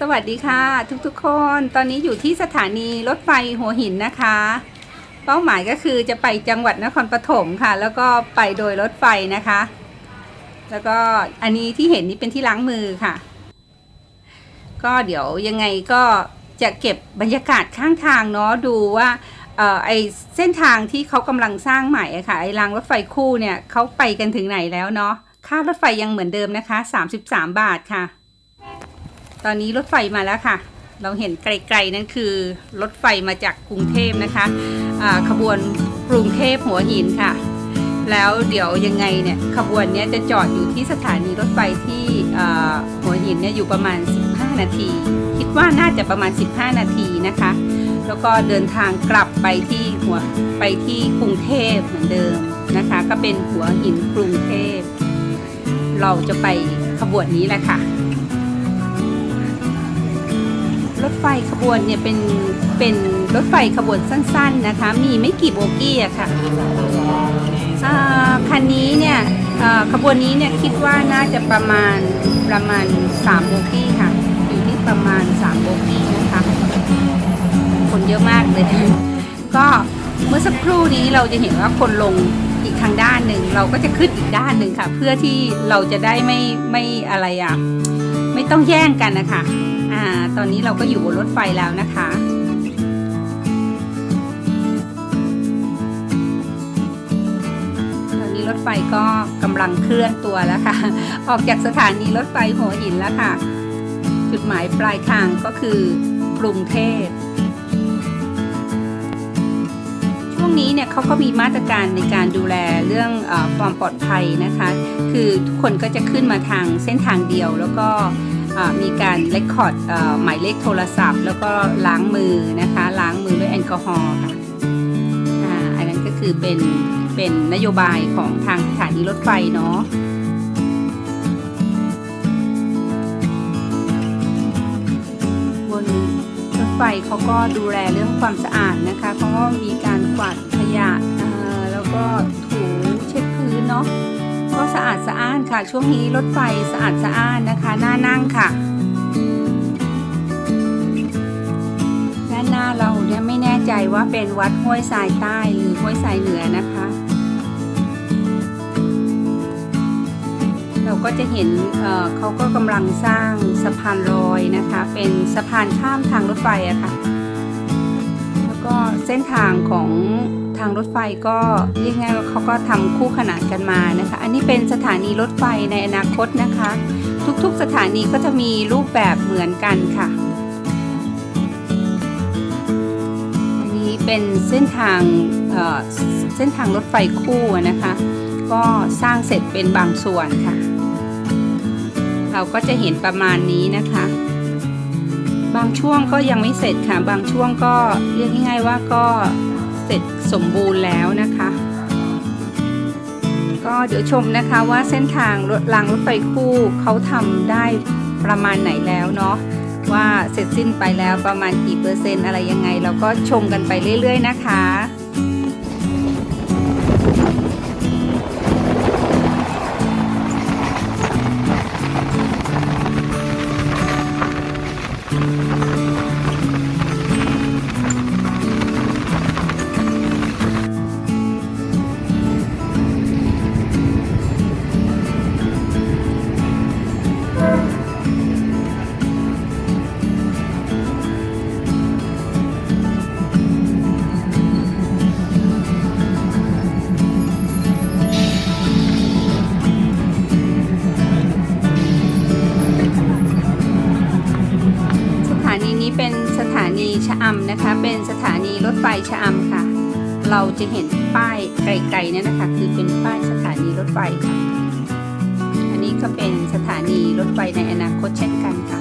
สวัสดีค่ะ ทุกๆ คน ตอนนี้อยู่ที่สถานีรถไฟหัวหินนะคะ เป้าหมายก็คือจะไปจังหวัดนครปฐมค่ะ แล้วก็ไปโดยรถไฟนะคะ แล้วก็อันนี้ที่เห็นนี่เป็นที่ล้างมือค่ะ ก็เดี๋ยวยังไงก็จะเก็บบรรยากาศข้างทางเนาะดูว่าออไอเส้นทางที่เขากำลังสร้างใหม่อะค่ะไอรางรถไฟคู่เนี่ยเขาไปกันถึงไหนแล้วเนาะค่ารถไฟยังเหมือนเดิมนะคะ 33 บาทค่ะ ตอนนี้รถไฟมาแล้วค่ะ เราเห็นไกลๆนั่นคือรถไฟมาจากกรุงเทพนะคะอ่าขบวนกรุงเทพหัวหินค่ะ แล้วเดี๋ยวยังไงเนี่ยขบวนนี้จะจอดอยู่ที่สถานีรถไฟที่หัวหินเนี่ยอยู่ประมาณ 15 นาที คิดว่าน่าจะประมาณ 15 นาทีนะคะ แล้วก็เดินทางกลับไปที่หัวไปที่กรุงเทพเหมือนเดิมนะคะ ก็เป็นหัวหินกรุงเทพ เราจะไปขบวนนี้แหละค่ะ รถไฟขบวนเนี่ยเป็นเป็นรถไฟขบวนสั้นๆนะคะ มีไม่กี่โบกี้อะค่ะอ่าคันนี้เนี่ยขบวนนี้เนี่ยคิดว่าน่าจะประมาณประมาณ 3 โบกี้ค่ะ อยู่ที่ประมาณ 3 โบกี้นะคะคนเยอะมากเลย ก็เมื่อสักครู่นี้เราจะเห็นว่าคนลงอีกทางด้านหนึ่งเราก็จะขึ้นอีกด้านหนึ่งค่ะ เพื่อที่เราจะได้ไม่ไม่อะไรอะไม่ต้องแย่งกันนะคะ อ่า ตอนนี้เราก็อยู่บนรถไฟแล้วนะคะ ตอนนี้รถไฟก็กำลังเคลื่อนตัวแล้วค่ะ ออกจากสถานีรถไฟหัวหินแล้วค่ะ จุดหมายปลายทางก็คือกรุงเทพช่วงนี้เนี่ยเขาก็มีมาตรการในการดูแลเรื่องอความปลอดภัยนะคะ คือทุกคนก็จะขึ้นมาทางเส้นทางเดียวแล้วก็ มีการเลคคอร์ดหมายเลขโทรศัพท์ แล้วก็ล้างมือนะคะ ล้างมือด้วยแอลกอฮอล์ค่ะอันนั้นก็คือเป็นเป็นนโยบายของทางสถานีรถไฟเนาะบนรถไฟเขาก็ดูแลเรื่องความสะอาดนะคะเขาก็มีการกวาดขยะแล้วก็ถูเช็ดพื้นเนาะ สะอาดสะอ้านค่ะ ช่วงนี้รถไฟสะอาดสะอ้านนะคะน่านั่งค่ะ ด้านหน้าเราเนี่ยไม่แน่ใจว่าเป็นวัดห้วยทรายใต้หรือห้วยทรายเหนือนะคะ เราก็จะเห็นเออเขาก็กำลังสร้างสะพานลอยนะคะ เป็นสะพานข้ามทางรถไฟอะค่ะ แล้วก็เส้นทางของ ทางรถไฟก็เรียกง่ายว่าเขาก็ทำคู่ขนานกันมานะคะ อันนี้เป็นสถานีรถไฟในอนาคตนะคะ ทุกๆสถานีก็จะมีรูปแบบเหมือนกันค่ะ อันนี้เป็นเส้นทางเเส้นทางรถไฟคู่นะคะ ก็สร้างเสร็จเป็นบางส่วนค่ะ เราก็จะเห็นประมาณนี้นะคะ บางช่วงก็ยังไม่เสร็จค่ะ บางช่วงก็เรียกง่ายๆว่าก็ เสร็จสมบูรณ์แล้วนะคะ ก็เดี๋ยวชมนะคะว่าเส้นทางรถรางรถไฟคู่เขาทำได้ประมาณไหนแล้วเนาะว่าเสร็จสิ้นไปแล้วประมาณกี่เปอร์เซ็นต์อะไรยังไง เราก็ชมกันไปเรื่อย ๆ นะคะ เป็นสถานีชะอำนะคะ เป็นสถานีรถไฟชะอำค่ะ เราจะเห็นป้ายไกลๆนี่นนะคะ คือเป็นป้ายสถานีรถไฟค่ะ อันนี้ก็เป็นสถานีรถไฟในอนาคตเช่นกันค่ะ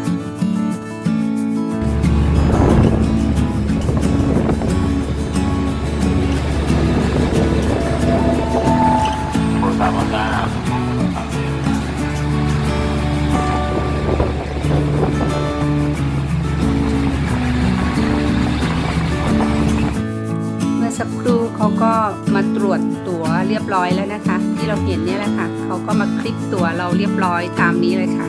วตัวเรียบร้อยแล้วนะคะ ที่เราเห็นเนี่ยแหละค่ะเขาก็มาคลิปตัวเราเรียบร้อยตามนี้เลยค่ะ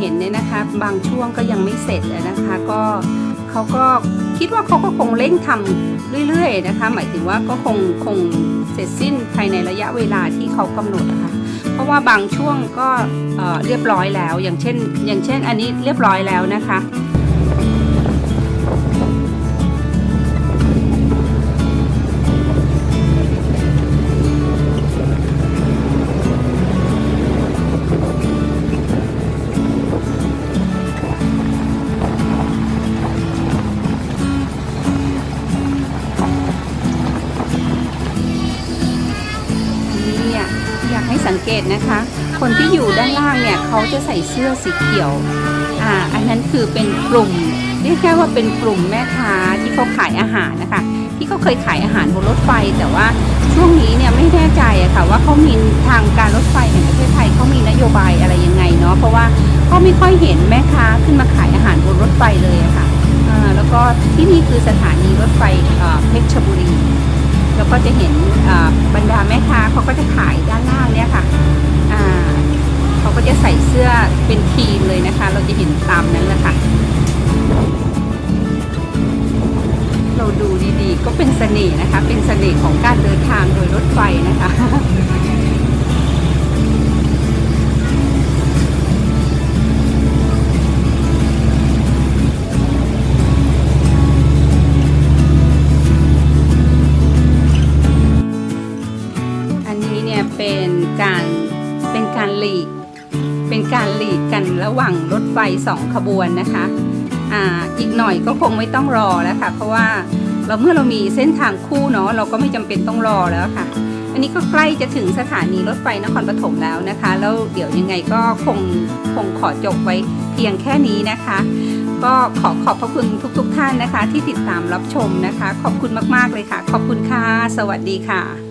เห็นเนี่ยนะคะบางช่วงก็ยังไม่เสร็จนะคะ ก็ เขาก็คิดว่าเขาก็คงเร่งทำเรื่อยๆนะคะ หมายถึงว่าก็คงคงเสร็จสิ้นภายในระยะเวลาที่เขากำหนดนะคะเพราะว่าบางช่วงก็เเรียบร้อยแล้ว อย่างเช่น อย่างเช่น อันนี้เรียบร้อยแล้วนะคะ เกตนะคะ คนที่อยู่ด้านล่างเนี่ยเขาจะใส่เสื้อสีเขียวอ่าอันนั้นคือเป็นกลุ่มเรียกแค่ว่าเป็นกลุ่มแม่ค้าที่เขาขายอาหารนะคะ ที่เขาเคยขายอาหารบนรถไฟ แต่ว่าช่วงนี้เนี่ยไม่แน่ใจอะค่ะว่าเขามีทางการรถไฟแห่งประเทศไทยเขามีนโยบายอะไรยังไงเนาะเพราะว่าก็ไม่ค่อยเห็นแม่ค้าขึ้นมาขายอาหารบนรถไฟเลยอะค่ะอ่าแล้วก็ที่นี่คือสถานีรถไฟอ่อเพชรบุรี แล้วก็จะเห็นบรรดาแม่ค้าเขาก็จะขายด้านล่างเนี่ยค่ะเขาก็จะใส่เสื้อเป็นทีมเลยนะคะ เราจะเห็นตามนั้นแหละค่ะ เราดูดีๆ ก็เป็นเสน่ห์นะคะ เป็นเสน่ห์ของการเดินทางโดยรถไฟนะคะ การหลีก เป็นการหลีกกันระหว่างรถไฟสองขบวนนะคะอ่าอีกหน่อยก็คงไม่ต้องรอแล้วค่ะ เพราะว่าเราเมื่อเรามีเส้นทางคู่เนาะเราก็ไม่จำเป็นต้องรอแล้วค่ะ อันนี้ก็ใกล้จะถึงสถานีรถไฟนครปฐมแล้วนะคะ แล้วเดี๋ยวยังไงก็คงคงขอจบไว้เพียงแค่นี้นะคะ ก็ขอขอบพระคุณทุกๆทท่านนะคะ ที่ติดตามรับชมนะคะ ขอบคุณมากๆเลยค่ะ ขอบคุณค่ะ สวัสดีค่ะ